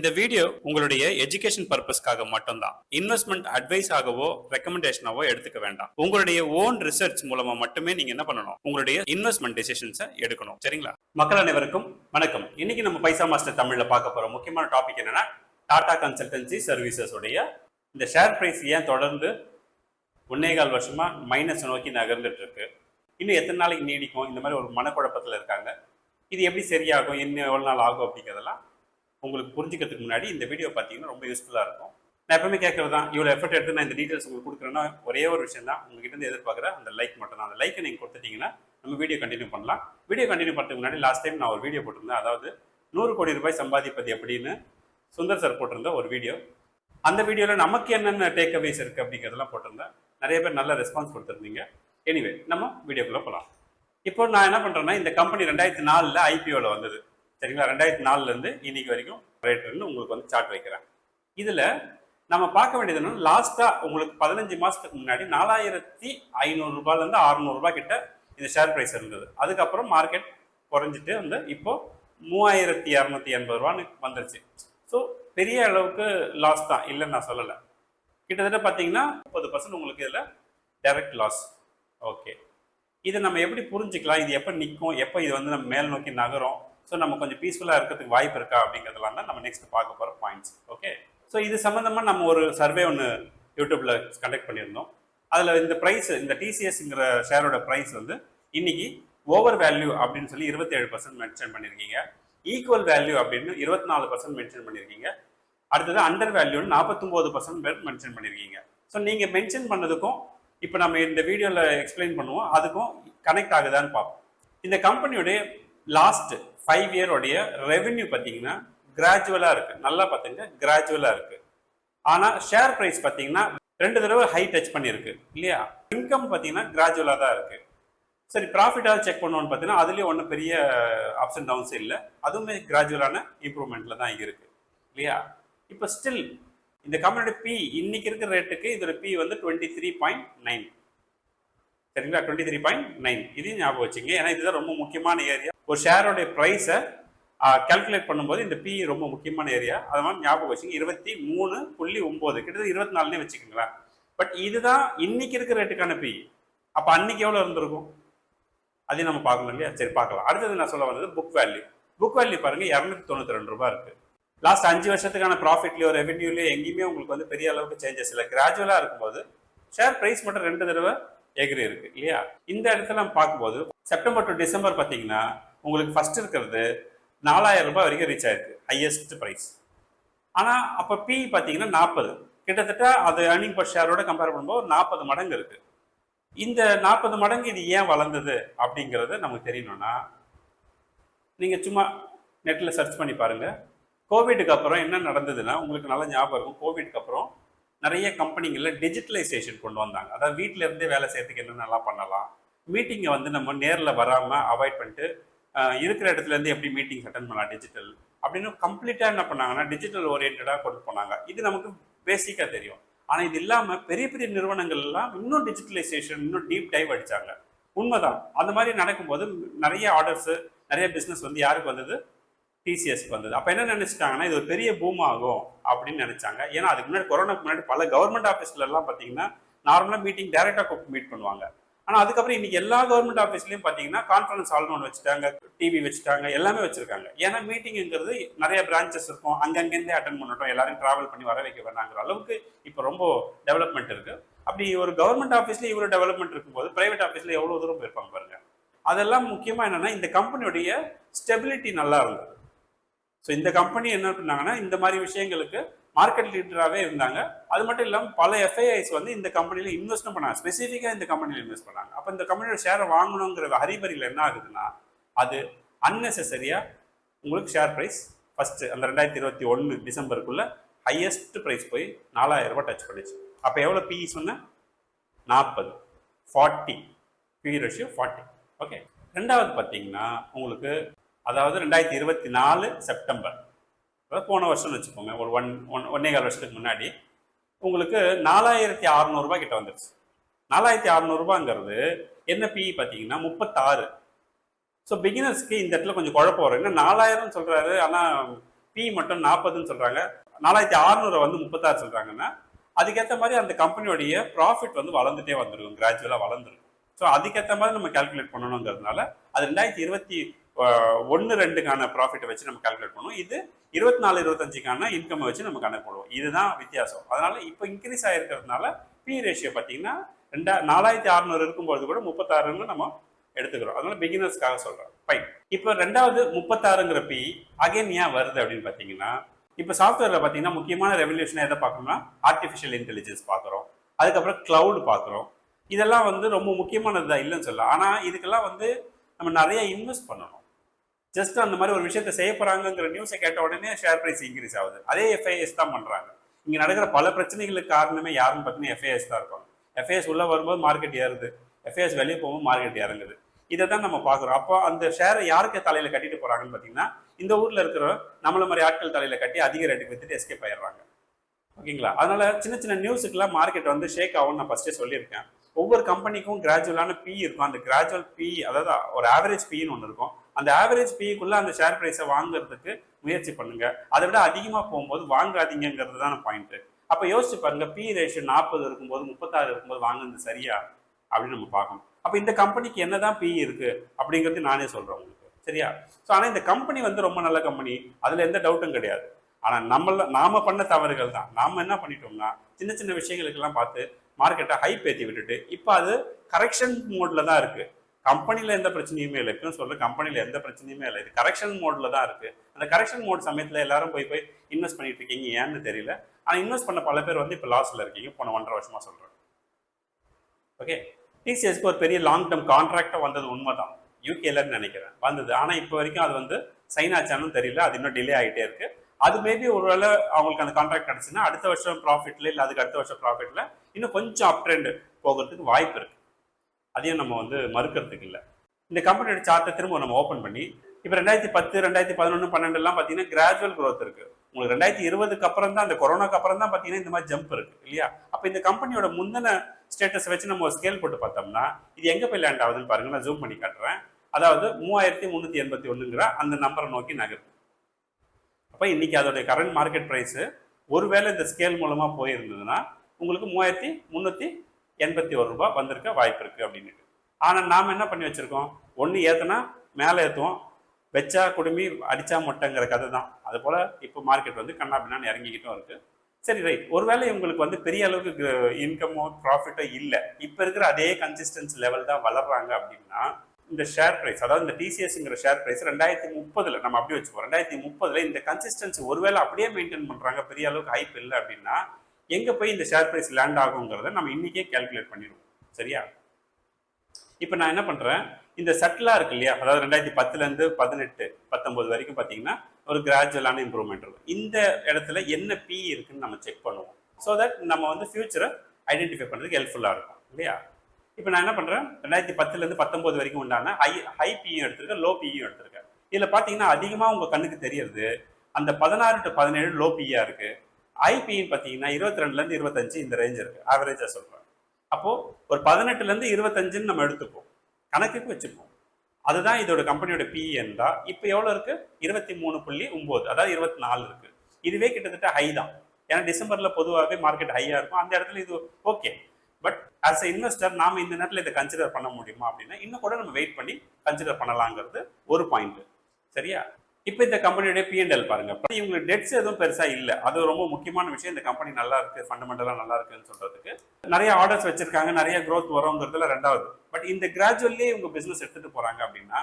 இந்த வீடியோ உங்களுடைய எஜுகேஷன் பர்பஸ்க்காக மட்டும்தான். இன்வெஸ்ட்மெண்ட் அட்வைஸ் ஆகவோ ரெக்கமெண்டேஷனாவோ எடுத்துக்க வேண்டாம். உங்களுடைய ஓன் ரிசர்ச் மூலமா மட்டுமே நீங்க என்ன பண்ணணும்? உங்களுடைய இன்வெஸ்ட்மெண்ட் டெசிஷன்ஸை எடுக்கணும். சரிங்களா? மக்கள் அனைவருக்கும் வணக்கம். இன்னைக்கு நம்ம பைசா மாஸ்டர் தமிழ்ல பார்க்க போற முக்கியமான டாபிக் என்னன்னா டாடா கன்சல்டன்சி சர்வீசஸ் உடைய இந்த ஷேர் பிரைஸ் ஏன் தொடர்ந்து ஒன்னே கால் வருஷமா மைனஸ் நோக்கி நகர்ந்துட்டு இருக்கு இன்னும் எத்தனை நாளைக்கு நீடிக்கும்? இந்த மாதிரி ஒரு மனக்குழப்பத்தில் இருக்காங்க. இது எப்படி சரியாகும்? இன்னும் எவ்வளோ நாள் ஆகும் அப்படிங்கிறதெல்லாம் உங்களுக்கு புரிஞ்சுக்கிறதுக்கு முன்னாடி இந்த வீடியோ பார்த்தீங்கன்னா ரொம்ப யூஸ்ஃபுல்லாக இருக்கும். நான் எப்பவுமே கேட்கறது தான் இவ்வளோ எஃபர்ட் எடுத்து நான் இந்த டீட்டெயில்ஸ் உங்களுக்கு கொடுக்குறேன்னா ஒரே ஒரு விஷயம் தான். உங்ககிட்ட இருந்து எதிர்பார்க்குற அந்த லைக் மட்டும் தான். அந்த லைக்கை நீங்கள் கொடுத்துட்டீங்கன்னா நம்ம வீடியோ கண்டினியூ பண்ணலாம். வீடியோ கண்டினியூ பண்ணுறதுக்கு முன்னாடி லாஸ்ட் டைம் நான் ஒரு வீடியோ போட்டிருந்தேன். அதாவது நூறு கோடி ரூபாய் சம்பாதிப்பது எப்படின்னு சுந்தர் சார் போட்டிருந்த ஒரு வீடியோ அந்த வீடியோவில் நமக்கு என்னென்ன டேக் அவேஸ் இருக்குது அப்படிங்கிறதெல்லாம் போட்டிருந்தேன். நிறைய பேர் நல்ல ரெஸ்பான்ஸ் கொடுத்துருந்தீங்க. எனிவே நம்ம வீடியோக்குள்ளே போகலாம் இப்போ நான் என்ன பண்ணுறேன்னா இந்த கம்பெனி ரெண்டாயிரத்தி நாலில் ஐபிஓவில் வந்தது. சரிங்களா? ரெண்டாயிரத்தி நாலுலேருந்து இன்னைக்கு வரைக்கும் ரேட்டுன்னு உங்களுக்கு வந்து சார்ட் வைக்கிறேன். இதில் நம்ம பார்க்க வேண்டியது என்னன்னா லாஸ்ட்டாக உங்களுக்கு பதினஞ்சு மாதத்துக்கு முன்னாடி நாலாயிரத்தி ஐநூறுரூபாலேருந்து அறநூறுபா கிட்ட இந்த ஷேர் ப்ரைஸ் இருந்தது. அதுக்கப்புறம் மார்க்கெட் குறைஞ்சிட்டு வந்து இப்போது மூவாயிரத்தி இரநூத்தி எண்பது ரூபான்னு வந்துருச்சு. ஸோ பெரிய அளவுக்கு லாஸ் தான். இல்லைன்னு நான் சொல்லலை. கிட்டத்தட்ட பார்த்தீங்கன்னா முப்பது பர்சன்ட் உங்களுக்கு இதில் டைரக்ட் லாஸ் ஓகே இதை நம்ம எப்படி புரிஞ்சுக்கலாம்? இது எப்போ நிற்கும் எப்போ இது வந்து நம்ம மேல் நோக்கி நகரும்? ஸோ நம்ம கொஞ்சம் பீஸ்ஃபுல்லாக இருக்கிறதுக்கு வாய்ப்பு இருக்கா அப்படிங்கிறதுலாம் தான் நம்ம நெக்ஸ்ட் பார்க்க போகிற பாயிண்ட்ஸ் ஓகே ஸோ இது சம்மந்தமாக நம்ம ஒரு சர்வே ஒன்று யூடியூப்பில் கண்டக்ட் பண்ணியிருந்தோம். அதில் இந்த ப்ரைஸ் இந்த டிசிஎஸ்ங்கிற ஷேரோட ப்ரைஸ் வந்து இன்னைக்கு ஓவர் வேல்யூ அப்படின்னு சொல்லி இருபத்தேழு பர்சன்ட் மென்ஷன் பண்ணியிருக்கீங்க ஈக்குவல் வேல்யூ அப்படின்னு இருபத்தி நாலு பர்சன்ட் மென்ஷன் பண்ணியிருக்கீங்க அடுத்தது அண்டர் வேல்யூன்னு நாற்பத்தொம்போது பர்சன்ட் பேர் மென்ஷன் பண்ணியிருக்கீங்க ஸோ நீங்கள் மென்ஷன் பண்ணதுக்கும் இப்போ நம்ம இந்த வீடியோவில் எக்ஸ்பிளைன் பண்ணுவோம். அதுக்கும் கனெக்ட் ஆகுதான்னு பார்ப்போம். இந்த கம்பெனியுடைய லாஸ்ட்டு ஃபைவ் இயருடைய ரெவென்யூ பார்த்தீங்கன்னா கிராஜுவலாக இருக்குது நல்லா பார்த்துங்க கிராஜுவலாக இருக்குது ஆனால் ஷேர் ப்ரைஸ் பார்த்தீங்கன்னா ரெண்டு தடவை ஹை டச் பண்ணியிருக்கு இல்லையா? இன்கம் பார்த்தீங்கன்னா கிராஜுவலாக தான் இருக்குது சரி ப்ராஃபிட்டாக செக் பண்ணுவோம்னு பார்த்தீங்கன்னா அதுலேயும் ஒன்றும் பெரிய அப்ஸ் அண்ட் டவுன்ஸ் இல்லை. அதுவுமே கிராஜுவலான இம்ப்ரூவ்மெண்ட்டில் தான் இருக்கு இல்லையா? இப்போ ஸ்டில் இந்த கம்பெனியோட பி இன்னைக்கு இருக்கிற ரேட்டுக்கு இதோட பி வந்து டுவெண்ட்டி த்ரீ பாயிண்ட் நைன் சரிங்களா? டுவெண்ட்டி த்ரீ பாயிண்ட் நைன் இதையும் ஞாபகம் வச்சுங்க ஏன்னா இதுதான் ரொம்ப முக்கியமான ஏரியா ஒரு ஷேரோடைய ப்ரைஸை கால்குலேட் பண்ணும்போது இந்த பி ரொம்ப முக்கியமான ஏரியா அது மாதிரி ஞாபகம் வச்சுங்க இருபத்தி மூணு புள்ளி ஒம்பது. கிட்டத்தட்ட இருபத்தி நாலுனே வச்சுக்கோங்களேன். பட் இதுதான் இன்னைக்கு இருக்கிற ரேட்டுக்கான பி அப்போ அன்னைக்கு எவ்வளோ இருந்திருக்கும்? அதையும் நம்ம பார்க்கணும் இல்லையா? சரி பார்க்கலாம். அடுத்தது நான் சொல்ல வந்தது புக் வேல்யூ புக் வேல்யூ பாருங்க இரநூத்தி தொண்ணூத்தி ரெண்டு ரூபாய் இருக்கு. லாஸ்ட் அஞ்சு வருஷத்துக்கான ப்ராஃபிட்லையோ ரெவென்யூலையோ எங்கேயுமே உங்களுக்கு வந்து பெரிய அளவுக்கு சேஞ்சஸ் இல்லை. கிராஜுவலாக இருக்கும்போது ஷேர் ப்ரைஸ் மட்டும் ரெண்டு தடவை எகிரி இருக்கு இல்லையா? இந்த இடத்துல நம்ம பார்க்கும்போது செப்டம்பர் டு டிசம்பர் பார்த்தீங்கன்னா உங்களுக்கு ஃபர்ஸ்ட் இருக்கிறது நாலாயிரம் ரூபாய் வரைக்கும் ரீச் ஆயிருக்கு ஹையஸ்ட் ப்ரைஸ் ஆனால் அப்போ பி பார்த்தீங்கன்னா நாற்பது. கிட்டத்தட்ட அது ஏர்னிங் பர் ஷேரோட கம்பேர் பண்ணும்போது நாற்பது மடங்கு இருக்கு. இந்த நாற்பது மடங்கு இது ஏன் வளர்ந்தது அப்படிங்கிறது நமக்கு தெரியணும்னா நீங்கள் சும்மா நெட்டில் சர்ச் பண்ணி பாருங்கள் கோவிடுக்கு அப்புறம் என்ன நடந்ததுன்னா உங்களுக்கு நல்ல ஞாபகம் இருக்கும். கோவிட்க்கு அப்புறம் நிறைய கம்பெனிகளில் டிஜிட்டலைசேஷன் கொண்டு வந்தாங்க. அதாவது வீட்டில இருந்தே வேலை செய்யறதுக்கு என்னென்னலாம் பண்ணலாம். மீட்டிங்கை வந்து நம்ம நேரில் வராமல் அவாய்ட் பண்ணிட்டு இருக்கிற இடத்துல இருந்து எப்படி மீட்டிங்ஸ் அட்டன் பண்ணலாம் டிஜிட்டல் அப்படின்னு கம்ப்ளீட்டாக என்ன பண்ணாங்கன்னா டிஜிட்டல் ஓரியன்டாக கொண்டு போனாங்க. இது நமக்கு பேசிக்காக தெரியும். ஆனால் இது இல்லாமல் பெரிய பெரிய நிறுவனங்கள்லாம் இன்னும் டிஜிட்டலைசேஷன் இன்னும் டீப் டைவ் அடித்தாங்க உண்மைதான். அந்த மாதிரி நடக்கும்போது நிறைய ஆர்டர்ஸு நிறைய பிஸ்னஸ் வந்து யாருக்கு வந்தது? டிசிஎஸ்க்கு வந்தது. அப்போ என்ன நினச்சிட்டாங்கன்னா இது ஒரு பெரிய பூம் ஆகும் அப்படின்னு நினச்சாங்க. ஏன்னா அதுக்கு முன்னாடி கொரோனாக்கு முன்னாடி பல கவர்மெண்ட் ஆஃபீஸ்லலாம் பார்த்தீங்கன்னா நார்மலாக மீட்டிங் டேரெக்டாக கூப்பிட்டு மீட் பண்ணுவாங்க. ஆனால் அதுக்கப்புறம் இன்னைக்கு எல்லா கவர்மெண்ட் ஆஃபீஸ்லையும் பார்த்தீங்கன்னா கான்ஃபரன்ஸ் ஹால்னு ஒன்று வச்சுட்டாங்க டிவி வச்சுட்டாங்க எல்லாமே வச்சிருக்காங்க. ஏன்னா மீட்டிங்கிறது நிறைய பிரான்ச்சஸ் இருக்கும். அங்கங்கேருந்தே அட்டன் பண்ணட்டும். எல்லாரும் ட்ராவல் பண்ணி வர வைக்க வேணாங்கிற அளவுக்கு இப்போ ரொம்ப டெவலப்மெண்ட் இருக்கு. அப்படி ஒரு கவர்மெண்ட் ஆஃபீஸ்ல இவ்வளோ டெவலப்மெண்ட் இருக்கும்போது பிரைவேட் ஆஃபீஸ்ல எவ்வளோ தூரம் போயிருப்பாங்க பாருங்க. அதெல்லாம் முக்கியமாக என்னன்னா இந்த கம்பெனியுடைய ஸ்டெபிலிட்டி நல்லா இருந்தது. ஸோ இந்த கம்பெனி என்ன பண்ணாங்கன்னா இந்த மாதிரி விஷயங்களுக்கு மார்க்கெட் லீடராகவே இருந்தாங்க. அது மட்டும் இல்லாமல் பல எஃப்ஐஐஸ் வந்து இந்த கம்பெனியில் இன்வெஸ்ட் பண்ணாங்க. ஸ்பெசிஃபிக்காக இந்த கம்பெனியில் இன்வெஸ்ட் பண்ணாங்க. அப்போ இந்த கம்பெனியோட ஷேரை வாங்கணுங்கிற ஹரிபரியில் என்ன ஆகுதுன்னா அது அன்னெசரியாக உங்களுக்கு ஷேர் ப்ரைஸ் ஃபஸ்ட்டு அந்த ரெண்டாயிரத்தி இருபத்தி ஒன்று டிசம்பருக்குள்ளே ஹையஸ்ட் ப்ரைஸ் போய் நாலாயிரம் ரூபாய் டச் பண்ணிச்சு. அப்போ எவ்வளோ பிஇ சொன்னேன்? நாற்பது. Forty PE ratio forty okay ரெண்டாவது பார்த்தீங்கன்னா உங்களுக்கு அதாவது ரெண்டாயிரத்தி இருபத்தி நாலு செப்டம்பர் அதாவது போன வருஷம்னு வச்சுக்கோங்க ஒரு ஒன் ஒன் ஒன்னே கால் வருஷத்துக்கு முன்னாடி உங்களுக்கு நாலாயிரத்தி அறநூறுபா கிட்ட வந்துருச்சு. நாலாயிரத்தி அறநூறுபாங்கிறது என்ன பிஇ பார்த்தீங்கன்னா முப்பத்தாறு. ஸோ பிகினர்ஸ்க்கு இந்த இடத்துல கொஞ்சம் குழப்பம் வரும். ஏன்னா நாலாயிரம் சொல்கிறாரு ஆனால் பி மட்டும் நாற்பதுன்னு சொல்கிறாங்க நாலாயிரத்தி அறநூறு வந்து முப்பத்தாறு சொல்கிறாங்கன்னா அதுக்கேற்ற மாதிரி அந்த கம்பெனியோடைய ப்ராஃபிட் வந்து வளர்ந்துட்டே வந்துருக்கும் கிராஜுவலாக வளர்ந்துருக்கும் ஸோ அதுக்கேற்ற மாதிரி நம்ம கால்குலேட் பண்ணணுங்கிறதுனால அது ரெண்டாயிரத்தி இருபத்தி ஒன்று ரெண்டுக்கான ப்ராஃபிட்டை வச்சு நம்ம கால்குலேட் பண்ணுவோம். இது இருபத்தி நாலு இருபத்தஞ்சுக்கான இன்கம் வச்சு நம்ம கணக்கு போடுவோம் இதுதான் வித்தியாசம். அதனால இப்போ இன்க்ரீஸ் ஆகிருக்கிறதுனால பி ரேஷியோ பார்த்தீங்கன்னா ரெண்டா நாலாயிரத்தி அறுநூறு இருக்கும்போது கூட முப்பத்தாறுன்னு நம்ம எடுத்துக்கிறோம். அதனால பிகினர்ஸ்க்காக சொல்கிறோம் ஃபைன் இப்போ ரெண்டாவது முப்பத்தாறுங்கிற பி அகைன் ஏன் வருது அப்படின்னு பார்த்தீங்கன்னா இப்போ சாஃப்ட்வேரில் பார்த்தீங்கன்னா முக்கியமான ரெவல்யூஷனை எதை பார்க்கணும்னா ஆர்டிஃபிஷியல் இன்டெலிஜென்ஸ் பார்க்குறோம். அதுக்கப்புறம் க்ளவுடு பார்க்குறோம். இதெல்லாம் வந்து ரொம்ப முக்கியமானது தான் இல்லைன்னு சொல்லலாம். ஆனால் இதுக்கெல்லாம் வந்து நம்ம நிறைய இன்வெஸ்ட் பண்ணணும். ஜஸ்ட் அந்த மாதிரி ஒரு விஷயத்தை செய்ய போறாங்கிற நியூஸை கேட்ட உடனே ஷேர் பிரைஸ் இன்க்ரீஸ் ஆகுது. அதே எஃப்ஐஎஸ் தான் பண்றாங்க. இங்க நடக்கிற பல பிரச்சனைகளுக்கு காரணமே யாருன்னு பார்த்தீங்கன்னா எஃப்ஐஎஸ் தான் இருப்பாங்க. எஃப்ஐஎஸ் உள்ள வரும்போது மார்க்கெட் ஏறுது. எஃப்ஐஎஸ் வெளியே போகும்போது மார்க்கெட் இறங்குது. இதை தான் நம்ம பார்க்குறோம். அப்போ அந்த ஷேரை யாருக்கு தலையில கட்டிட்டு போறாங்கன்னு பார்த்தீங்கன்னா இந்த ஊர்ல இருக்கிற நம்மள மாதிரி ஆட்கள் தலையில கட்டி அதிக ரேட்டுக்கு வித்துட்டு எஸ்கேப் ஆயிடுறாங்க. ஓகேங்களா? அதனால சின்ன சின்ன நியூஸுக்கெல்லாம் மார்க்கெட் வந்து ஷேக் ஆகும்னு நான் ஃபர்ஸ்டே சொல்லியிருக்கேன். ஒவ்வொரு கம்பெனிக்கும் கிராஜுவலான பி இருக்கும். அந்த கிராஜுவல் பி அதாவது ஒரு ஆவரேஜ் பின்னு ஒன்று இருக்கும். அந்த ஆவரேஜ் பிஇக்குள்ள அந்த ஷேர் ப்ரைஸை வாங்குறதுக்கு முயற்சி பண்ணுங்க. அதை விட அதிகமாக போகும்போது வாங்காதீங்கிறது தான் பாயிண்ட் அப்போ யோசிச்சு பாருங்க பி ரேஷியோ நாற்பது இருக்கும்போது முப்பத்தாறு இருக்கும்போது வாங்குறது சரியா? அப்படின்னு நம்ம பார்க்கணும். அப்போ இந்த கம்பெனிக்கு என்னதான் பி இருக்கு அப்படிங்கிறது நானே சொல்றேன் உங்களுக்கு. சரியா? ஸோ ஆனால் இந்த கம்பெனி வந்து ரொம்ப நல்ல கம்பெனி அதில் எந்த டவுட்டும் கிடையாது. ஆனால் நம்மள நாம பண்ண தவறுகள் தான். நாம என்ன பண்ணிட்டோம்னா சின்ன சின்ன விஷயங்களுக்கெல்லாம் பார்த்து மார்க்கெட்டை ஹைப் ஏற்றி விட்டுட்டு இப்போ அது கரெக்ஷன் மோட்ல தான் இருக்குது கம்பெனியில் எந்த பிரச்சனையுமே இல்லை. இருக்குன்னு சொல்ல கம்பெனியில் எந்த பிரச்சனையுமே இல்லை. இது கரெக்ஷன் மோட்ல தான் இருக்கு. அந்த கரெக்ஷன் மோட் சமயத்தில் எல்லாரும் போய் போய் இன்வெஸ்ட் பண்ணிட்டு இருக்கீங்க. ஏன்னு தெரியல. ஆனால் இன்வெஸ்ட் பண்ண பல பேர் வந்து இப்போ லாஸ்ல இருக்கீங்க. போன ஒன்றரை வருஷமா சொல்றேன். ஓகே டிசிஎஸ்க்கு ஒரு பெரிய லாங் டேர்ம் கான்ட்ராக்டாக வந்தது உண்மைதான். யூகேலன்னு நினைக்கிறேன். வந்தது. ஆனால் இப்போ வரைக்கும் அது வந்து சைன் ஆச்சானும் தெரியல. அது இன்னும் டிலே ஆகிட்டே இருக்கு. அது மேபி ஒருவேளை அவங்களுக்கு அந்த கான்ட்ராக்ட் கிடச்சுன்னா அடுத்த வருஷம் ப்ராஃபிட்ல இல்லை அதுக்கு அடுத்த வருஷம் ப்ராஃபிட்ல இன்னும் கொஞ்சம் அப் ட்ரெண்ட் போகிறதுக்கு வாய்ப்பு இருக்கு. அதையும் நம்ம வந்து மறுக்கிறதுக்கு இல்லை. இந்த கம்பெனியோட சார்ட்டை திரும்ப நம்ம ஓப்பன் பண்ணி இப்போ ரெண்டாயிரத்தி பத்து ரெண்டாயிரத்தி பதினொன்று பன்னெண்டுலாம் பார்த்தீங்கன்னா கிராஜுவல் க்ரோத் இருக்குது உங்களுக்கு ரெண்டாயிரத்தி இருபதுக்கு அப்புறம் தான் அந்த கொரோனாக்கு அப்புறம் தான் பார்த்தீங்கன்னா இந்த மாதிரி ஜம்ப் இருக்குது இல்லையா? அப்போ இந்த கம்பெனியோட முந்தின ஸ்டேட்டஸ் வச்சு நம்ம ஸ்கேல் போட்டு பார்த்தோம்னா இது எங்கே போய் லேண்ட் ஆகுதுன்னு பாருங்க நான் ஜூம் பண்ணி காட்டுறேன். அதாவது மூவாயிரத்தி முந்நூற்றி எண்பத்தி ஒன்றுங்கிற அந்த நம்பரை நோக்கி நகருது. அப்போ இன்றைக்கி அதோடைய கரண்ட் மார்க்கெட் ப்ரைஸு ஒருவேளை இந்த ஸ்கேல் மூலமாக போயிருந்ததுன்னா உங்களுக்கு மூவாயிரத்தி முந்நூற்றி எண்பத்தி ஒரு ரூபாய் வந்திருக்க வாய்ப்பு இருக்குது அப்படின்ட்டு ஆனால் நாம் என்ன பண்ணி வச்சுருக்கோம்? ஒன்று ஏற்றுனா மேலே ஏற்றுவோம் வச்சா குடுமி அடித்தா மொட்டைங்கிற கதை தான் அது போல் இப்போ மார்க்கெட் வந்து கண்ணா பின்னான்னு இறங்கிக்கிட்டும் இருக்குது சரி ரைட் ஒருவேளை உங்களுக்கு வந்து பெரிய அளவுக்கு இன்கமோ ப்ராஃபிட்டோ இல்லை. இப்போ இருக்கிற அதே கன்சிஸ்டன்ஸ் லெவல் தான் வளர்றாங்க அப்படின்னா இந்த ஷேர் ப்ரைஸ் அதாவது இந்த டிசிஎஸ்ங்கிற ஷேர் ப்ரைஸ் ரெண்டாயிரத்தி முப்பதில் நம்ம அப்படி வச்சுப்போம். ரெண்டாயிரத்தி முப்பதில் இந்த கன்சிஸ்டன்சி ஒருவேளை அப்படியே மெயின்டைன் பண்ணுறாங்க பெரிய அளவுக்கு ஹைப் இல்லை அப்படின்னா எங்கே போய் இந்த ஷேர் ப்ரைஸ் லேண்ட் ஆகுங்கிறத நம்ம இன்னைக்கே கால்குலேட் பண்ணிடுவோம். சரியா? இப்போ நான் என்ன பண்ணுறேன் இந்த செட்டிலாக இருக்கு இல்லையா? அதாவது ரெண்டாயிரத்தி பத்துலேருந்து பதினெட்டு பத்தொம்போது வரைக்கும் பார்த்தீங்கன்னா ஒரு கிராஜுவலான இம்ப்ரூவ்மெண்ட் இருக்கும். இந்த இடத்துல என்ன பி இருக்குன்னு நம்ம செக் பண்ணுவோம். ஸோ தட் நம்ம வந்து ஃபியூச்சரை ஐடென்டிஃபை பண்ணுறதுக்கு ஹெல்ப்ஃபுல்லாக இருக்கும். இல்லையா? இப்போ நான் என்ன பண்ணுறேன் ரெண்டாயிரத்தி பத்துலேருந்து பத்தொம்போது வரைக்கும் உண்டான ஹை ஹை பியும் எடுத்திருக்கேன் லோ பியும் எடுத்திருக்கேன். இதில் பார்த்தீங்கன்னா அதிகமாக உங்கள் கண்ணுக்கு தெரியறது அந்த பதினாறு டு பதினேழு லோ பியாக இருக்குது ஐபின்னு பார்த்தீங்கன்னா இருபத்தி ரெண்டுலேருந்து இருபத்தஞ்சு இந்த ரேஞ்ச் இருக்குது ஆவரேஜாக சொல்கிறேன் அப்போது ஒரு பதினெட்டுலேருந்து இருபத்தஞ்சுன்னு நம்ம எடுத்துப்போம். கணக்குக்கு வச்சுப்போம். அதுதான் இதோட கம்பெனியோட பிஇ என்றா இப்போ எவ்வளோ இருக்குது இருபத்தி மூணு புள்ளி ஒம்பது அதாவது இருபத்தி நாலு இருக்குது இதுவே கிட்டத்தட்ட ஹை தான். ஏன்னா டிசம்பரில் பொதுவாகவே மார்க்கெட் ஹையாக இருக்கும். அந்த இடத்துல இது okay but as a investor நாம இந்த நேரத்தில் இதை கன்சிடர் பண்ண முடியுமா அப்படின்னா இன்னும் கூட நம்ம வெயிட் பண்ணி கன்சிடர் பண்ணலாங்கிறது ஒரு பாயிண்ட் சரியா? இப்போ இந்த கம்பெனியுடைய பிஎன்எல் பாருங்க. இப்ப இவங்களுக்கு டெட்ஸ் எதுவும் பெருசா இல்லை. அது ரொம்ப முக்கியமான விஷயம். இந்த கம்பெனி நல்லா இருக்கு ஃபண்டமெண்டலா நல்லா இருக்குன்னு சொல்றதுக்கு. நிறைய ஆர்டர்ஸ் வச்சிருக்காங்க நிறைய க்ரோத் வருங்கிறதுல ரெண்டாவது. பட் இந்த கிராஜுவல்லே இவங்க பிசினஸ் எடுத்துட்டு போறாங்க அப்படின்னா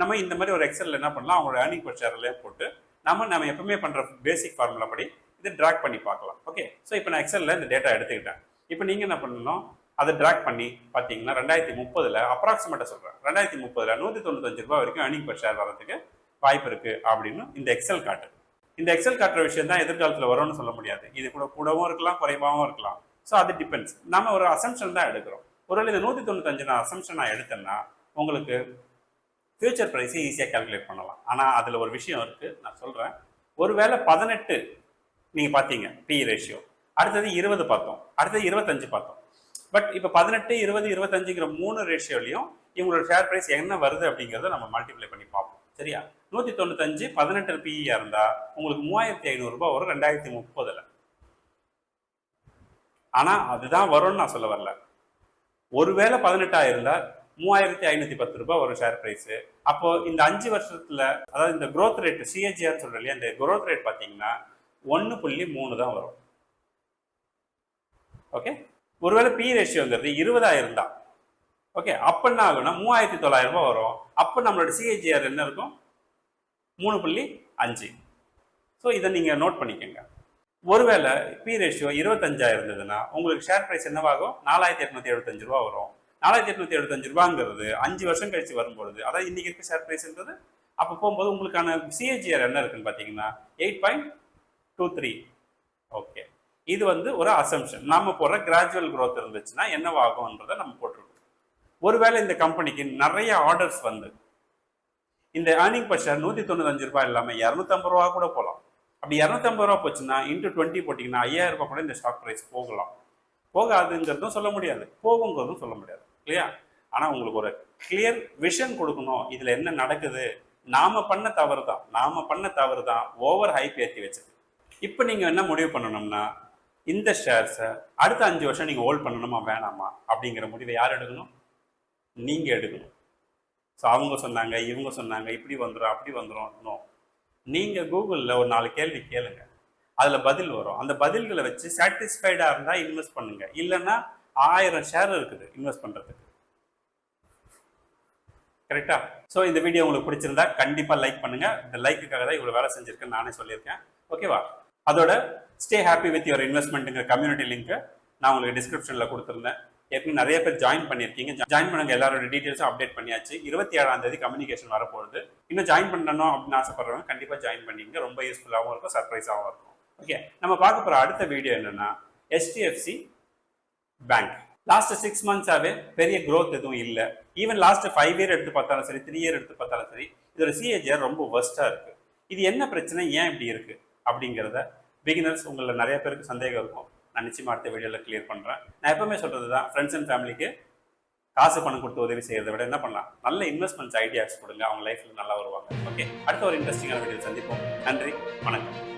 நம்ம இந்த மாதிரி ஒரு எக்ஸல் என்ன பண்ணலாம்? அவங்களோட ஏர்னிங் per ஷேர்ல போட்டு நம்ம நம்ம எப்பவுமே பண்ற பேசிக் ஃபார்முலா படி இதை ட்ராக் பண்ணி பார்க்கலாம். ஓகே ஸோ இப்போ நான் எக்ஸல்ல இந்த டேட்டா எடுத்துக்கிட்டேன். இப்போ நீங்க என்ன பண்ணணும்? அதை ட்ராக் பண்ணி பார்த்தீங்கன்னா ரெண்டாயிரத்தி முப்பதுல அப்ராக்சிமேட்டாக சொல்கிறேன் ரெண்டாயிரத்தி முப்பதுல நூற்றி தொண்ணூத்தஞ்சு ரூபாய் வரைக்கும் ஏர்னிங் பர் ஷேர் வரதுக்கு வாய்ப்பு இருக்கு அப்படின்னு இந்த எக்ஸல் காட்டு. இந்த எக்ஸல் காட்டுற விஷயம் தான் எதிர்காலத்தில் வரும்னு சொல்ல முடியாது. இது கூட கூடவும் இருக்கலாம் குறைவாகவும் இருக்கலாம். ஸோ அது டிபெண்ட்ஸ் நம்ம ஒரு அசம்ஷன் தான் எடுக்கிறோம். ஒருவேளை இந்த நூற்றி தொண்ணூத்தஞ்சு நான் அசம்ஷன் நான் எடுத்தேன்னா உங்களுக்கு ஃபியூச்சர் ப்ரைஸை ஈஸியாக கால்குலேட் பண்ணலாம். ஆனால் அதில் ஒரு விஷயம் இருக்குது நான் சொல்கிறேன் ஒருவேளை பதினெட்டு நீங்கள் பார்த்தீங்க பி ரேஷியோ அடுத்தது இருபது பார்த்தோம். அடுத்தது இருபத்தஞ்சு பார்த்தோம். பட் இப்போ பதினெட்டு இருபது இருபத்தஞ்சுங்கிற மூணு ரேஷியோலையும் இவங்களோட ஷேர் ப்ரைஸ் என்ன வருது அப்படிங்கிறத நம்ம மல்டிப்ளை பண்ணி பார்ப்போம். சரியா? நூத்தி தொண்ணூத்தஞ்சு பதினெட்டு பிஇயா இருந்தால் உங்களுக்கு மூவாயிரத்தி ஐநூறுரூபா வரும் ரெண்டாயிரத்தி முப்பதுல. ஆனா அதுதான் வரும்னு நான் சொல்ல வரல. ஒருவேளை பதினெட்டாக இருந்தால் மூவாயிரத்தி ஐநூத்தி பத்து ரூபாய் வரும் ஷேர் பிரைஸ் அப்போ இந்த அஞ்சு வருஷத்துல அதாவது இந்த க்ரோத் ரேட் சிஏஜிஆர் சொல்கிற இல்லையா இந்த க்ரோத் ரேட் பார்த்தீங்கன்னா ஒன்னு புள்ளி மூணு தான் வரும். ஓகே ஒருவேளை பி ரேஷியோங்கிறது இருபதாயிரம் தான் ஓகே அப்ப என்ன ஆகும்னா மூவாயிரத்தி தொள்ளாயிரம் ரூபாய் வரும். அப்போ நம்மளோட சிஏஜிஆர் என்ன இருக்கும்? மூணு புள்ளி அஞ்சு. ஸோ இதை நீங்கள் நோட் பண்ணிக்கோங்க. ஒருவேளை பி ரேஷியோ இருபத்தஞ்சாயிரம் இருந்ததுன்னா உங்களுக்கு ஷேர் ப்ரைஸ் என்னவாகும்? நாலாயிரத்தி எட்நூத்தி எழுபத்தஞ்சு ரூபா வரும். நாலாயிரத்தி எட்நூத்தி எழுபத்தஞ்சு ரூபாங்கிறது அஞ்சு வருஷம் கழிச்சு வரும்பொழுது அதாவது இன்னைக்கு இருக்க ஷேர் ப்ரைஸ்ன்றது அப்போ போகும்போது உங்களுக்கான சிஏஜிஆர் என்ன இருக்குன்னு பார்த்தீங்கன்னா eight point two three. Okay இது வந்து ஒரு அசம்ஷன் நாம போடுற கிராஜுவல் க்ரோத் இருந்துச்சுன்னா என்னவாகும்ன்றதை நம்ம போட்டுருக்கோம் ஒருவேளை இந்த கம்பெனிக்கு நிறைய ஆர்டர்ஸ் வந்து. இந்த ஏர்னிங் பர் ஷேர் நூற்றி தொண்ணூத்தஞ்சு ரூபாய் இல்லாமல் இரநூத்தம்பது ரூபா கூட போகலாம் அப்படி இரநூத்தம்பது ரூபா போச்சுன்னா இன்ட்டு டுவெண்ட்டி போட்டிங்கன்னா ஐயாயிரம் ரூபாய் கூட இந்த ஸ்டாக் ப்ரைஸ் போகலாம். போகாதுங்கிறதும் சொல்ல முடியாது. போகுங்கிறதும் சொல்ல முடியாது. இல்லையா ஆனால் உங்களுக்கு ஒரு கிளியர் விஷன் கொடுக்கணும். இதில் என்ன நடக்குது? நாம பண்ண தவறு தான் நாம பண்ண தவறு தான் ஓவர் ஹைப் ஏற்றி வச்சது. இப்போ நீங்கள் என்ன முடிவு பண்ணணும்னா இந்த ஷேர்ஸை அடுத்த அஞ்சு வருஷம் நீங்கள் ஹோல்ட் பண்ணணுமா வேணாமா? அப்படிங்கிற முடிவை யார் எடுக்கணும்? நீங்கள் எடுக்கணும். ஸோ அவங்க சொன்னாங்க இவங்க சொன்னாங்க இப்படி வந்துடும் அப்படி வந்துடும் நோ நீங்கள் கூகுளில் ஒரு நாலு கேள்வி கேளுங்க. அதில் பதில் வரும். அந்த பதில்களை வச்சு சாட்டிஸ்ஃபைடாக இருந்தால் இன்வெஸ்ட் பண்ணுங்கள் இல்லைன்னா ஆயிரம் ஷேர் இருக்குது இன்வெஸ்ட் பண்ணுறதுக்கு கரெக்டா ஸோ இந்த வீடியோ உங்களுக்கு பிடிச்சிருந்தா கண்டிப்பாக லைக் பண்ணுங்கள் இந்த லைக்குக்காக தான் இவ்வளோ வேலை செஞ்சிருக்கேன்னு நானே சொல்லியிருக்கேன். ஓகேவா அதோட ஸ்டே ஹாப்பி வித் யுவர் இன்வெஸ்ட்மெண்ட்டுங்கிற கம்யூனிட்டி லிங்க்கை நான் உங்களுக்கு டிஸ்கிரிப்ஷனில் கொடுத்துருந்தேன். ஏற்கனவே நிறைய பேர் ஜாயின் பண்ணியிருக்கீங்க. ஜாயின் பண்ணுங்க எல்லாரோட டீட்டெயில்ஸும் அப்டேட் பண்ணியாச்சு. இருபத்தி ஏழாம் தேதி கம்யூனிகேஷன் வரப்போகுது. இன்னும் ஜாயின் பண்ணணும் அப்படின்னு ஆசைப்படுறவங்க கண்டிப்பாக ஜாயின் பண்ணிங்க ரொம்ப யூஸ்ஃபுல்லாகவும் இருக்கும் சர்ப்ரைஸாகவும் இருக்கும். ஓகே நம்ம பார்க்க போகிற அடுத்த வீடியோ என்னென்னா ஹெச்டிஎஃப்சி பேங்க் லாஸ்ட் சிக்ஸ் மந்த்ஸாவே பெரிய க்ரோத் எதுவும் இல்லை. ஈவன் லாஸ்ட் ஃபைவ் இயர் எடுத்து பார்த்தாலும் சரி த்ரீ இயர் எடுத்து பார்த்தாலும் சரி இதோட சிஏஜிஆர் ரொம்ப ஒஸ்ட்டாக இருக்குது இது என்ன பிரச்சனை? ஏன் இப்படி இருக்குது அப்படிங்கிறத பிகினர்ஸ் உங்களில் நிறைய பேருக்கு சந்தேகம் இருக்கும். நான் நிச்சயமாக அடுத்த வீடியோவில் கிளியர் பண்ணுறேன் நான் எப்பவுமே சொல்கிறது தான் ஃப்ரெண்ட்ஸ் அண்ட் ஃபேமிலிக்கு காசு பணம் கொடுத்து உதவி செய்கிறத விட என்ன பண்ணலாம்? நல்ல இன்வெஸ்ட்மெண்ட்ஸ் ஐடியாஸ் கொடுங்க. அவங்க லைஃப்பில் நல்லா வருவாங்க. ஓகே அடுத்த ஒரு இன்ட்ரெஸ்டிங்கான வீடியோ சந்திப்போம். நன்றி வணக்கம்.